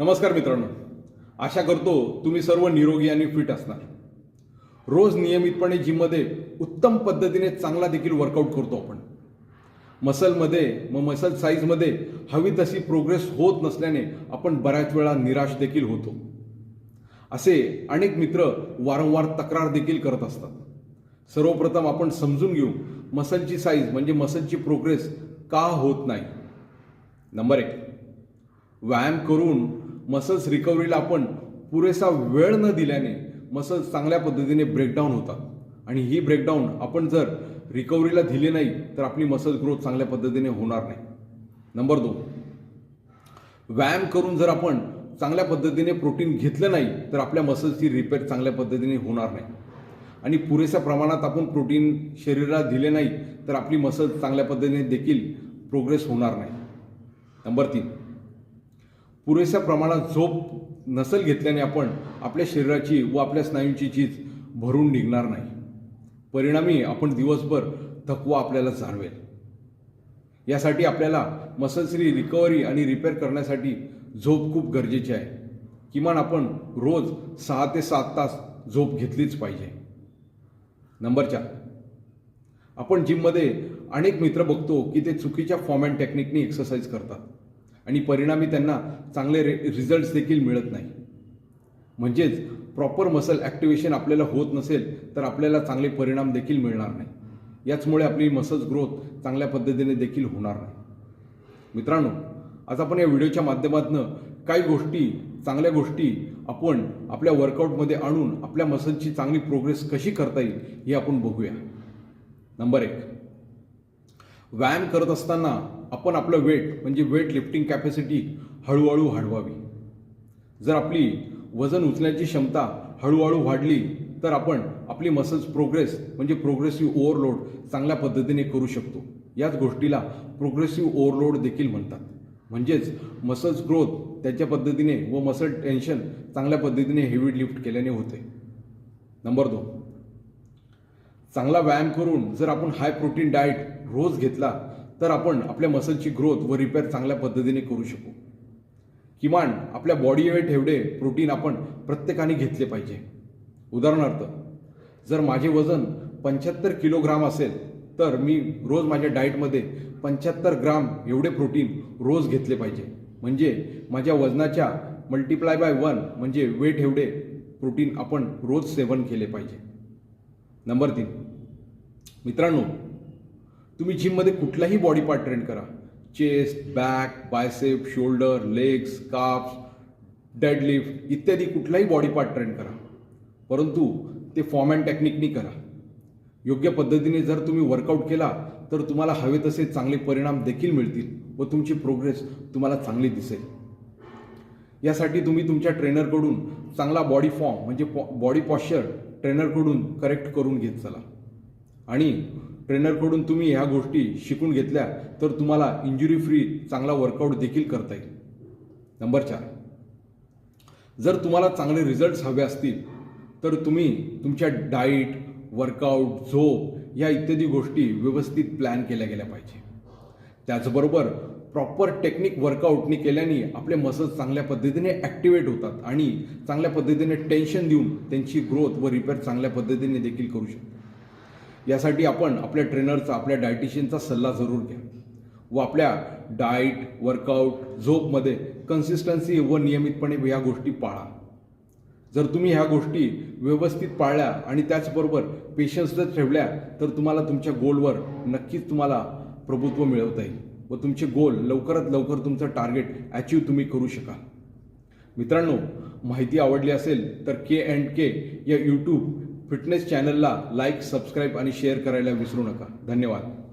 नमस्कार मित्रांनो. आशा करतो तुम्ही सर्व निरोगी आणि फिट असणार. रोज नियमितपणे जिममध्ये उत्तम पद्धतीने चांगला देखील वर्कआउट करतो आपण. मसलमध्ये मग मसल साईजमध्ये हवी तशी प्रोग्रेस होत नसल्याने आपण बऱ्याच वेळा निराश देखील होतो. असे अनेक मित्र वारंवार तक्रार देखील करत असतात. सर्वप्रथम आपण समजून घेऊ मसलची साईज म्हणजे मसलची प्रोग्रेस का होत नाही. नंबर एक. व्यायाम करून मसल्स रिकव्हरीला आपण पुरेसा वेळ न दिल्याने मसल्स चांगल्या पद्धतीने ब्रेकडाऊन होतात. आणि ही ब्रेकडाऊन आपण जर रिकव्हरीला दिली नाही तर आपली मसल ग्रोथ चांगल्या पद्धतीने होणार नाही. नंबर दोन. व्यायाम करून जर आपण चांगल्या पद्धतीने प्रोटीन घेतलं नाही तर आपल्या मसल्सची रिपेअर चांगल्या पद्धतीने होणार नाही. आणि पुरेशा प्रमाणात आपण प्रोटीन शरीराला दिले नाही तर आपली मसल चांगल्या पद्धतीने देखील प्रोग्रेस होणार नाही. नंबर तीन. पुरेशा प्रमाणात झोप नसल घेतल्याने आपण आपल्या शरीराची व आपल्या स्नायूंची चीज भरून निघणार नाही. परिणामी आपण दिवसभर थकवा आपल्याला जाणवेल. यासाठी आपल्याला मसल्सरी रिकव्हरी आणि रिपेअर करण्यासाठी झोप खूप गरजेची आहे. किमान आपण रोज सहा ते सात तास झोप घेतलीच पाहिजे. नंबर चार. आपण जिममध्ये अनेक मित्र बघतो की ते चुकीच्या फॉर्म अँड टेक्निकनी एक्सरसाइज करतात. आणि परिणामी त्यांना चांगले रे रिझल्ट्स देखील मिळत नाही. म्हणजेच प्रॉपर मसल ॲक्टिवेशन आपल्याला होत नसेल तर आपल्याला चांगले परिणाम देखील मिळणार नाही. याचमुळे आपली मसल्स ग्रोथ चांगल्या पद्धतीने देखील होणार नाही. मित्रांनो आज आपण या व्हिडिओच्या माध्यमातून काही गोष्टी चांगल्या गोष्टी आपण आपल्या वर्कआउटमध्ये आणून आपल्या मसलची चांगली प्रोग्रेस कशी करता येईल हे आपण बघूया. नंबर एक. व्यायाम करत असताना आपण आपलं वेट म्हणजे वेट लिफ्टिंग कॅपॅसिटी हळूहळू वाढवावी. जर आपली वजन उचलण्याची क्षमता हळूहळू वाढली तर आपण आपली मसल्स प्रोग्रेस म्हणजे प्रोग्रेसिव्ह ओव्हरलोड चांगल्या पद्धतीने करू शकतो. याच गोष्टीला प्रोग्रेसिव्ह ओव्हरलोड देखील म्हणतात. म्हणजेच मसल्स ग्रोथ त्याच्या पद्धतीने व मसल टेन्शन चांगल्या पद्धतीने हेवी लिफ्ट केल्याने होते. नंबर दोन. चांगला व्यायाम करून जर आपण हाय प्रोटीन डाएट रोज घेतला तर आपण आपल्या मसलची ग्रोथ व रिपेअर चांगल्या पद्धतीने करू शकू. किमान आपल्या बॉडी वेट एवढे प्रोटीन आपण प्रत्येकाने घेतले पाहिजे. उदाहरणार्थ जर माझे वजन पंच्याहत्तर किलोग्राम असेल तर मी रोज माझ्या डाएटमध्ये पंच्याहत्तर ग्राम एवढे प्रोटीन रोज घेतले पाहिजे. म्हणजे माझ्या वजनाच्या मल्टिप्लाय बाय वन म्हणजे वेट एवढे प्रोटीन आपण रोज सेवन केले पाहिजे. नंबर तीन. मित्रांनो तुम्ही जिममध्ये कुठलाही बॉडी पार्ट ट्रेन करा. Chest back bicep shoulder legs calves deadlift इत्यादी कुठलाही बॉडी पार्ट ट्रेन करा. परंतु ते फॉर्म अँड टेक्निकनी करा. योग्य पद्धतीने जर तुम्ही वर्कआउट केला तर तुम्हाला हवे तसे चांगले परिणाम देखील मिळतील व तुमची प्रोग्रेस तुम्हाला चांगली दिसेल. यासाठी तुम्ही तुमच्या ट्रेनरकडून चांगला बॉडी फॉर्म म्हणजे बॉडी पॉश्चर ट्रेनरकडून करेक्ट करून घेत चला. आणि ट्रेनरकडून तुम्ही ह्या गोष्टी शिकून घेतल्या तर तुम्हाला इंजुरी फ्री चांगला वर्कआउट देखील करता येईल. नंबर चार. जर तुम्हाला चांगले रिझल्ट्स हवे असतील तर तुम्ही तुमच्या डाईट वर्कआउट झोप या इत्यादी गोष्टी व्यवस्थित प्लॅन केल्या गेल्या पाहिजे. त्याचबरोबर प्रॉपर टेक्निक वर्कआउटनी केल्याने आपले मसल्स चांगल्या पद्धतीने ॲक्टिवेट होतात आणि चांगल्या पद्धतीने टेन्शन देऊन त्यांची ग्रोथ व रिपेअर चांगल्या पद्धतीने देखील करू शकतात यासाठी आपण आपल्या ट्रेनरचा आपल्या डायटिशियनचा सल्ला जरूर घ्या. व आपल्या डाएट वर्कआउट झोपमध्ये कन्सिस्टन्सी व नियमितपणे ह्या गोष्टी पाळा. जर तुम्ही ह्या गोष्टी व्यवस्थित पाळल्या आणि त्याचबरोबर पेशन्स जर ठेवल्या तर तुम्हाला तुमच्या गोलवर नक्कीच तुम्हाला प्रभुत्व मिळवता येईल. व तुमचे गोल लवकरात लवकर तुमचं टार्गेट अचीव तुम्ही करू शकाल. मित्रांनो माहिती आवडली असेल तर के अँड के या यूट्यूब फिटनेस चॅनलला लाईक सबस्क्राईब आणि शेअर करायला विसरू नका. धन्यवाद.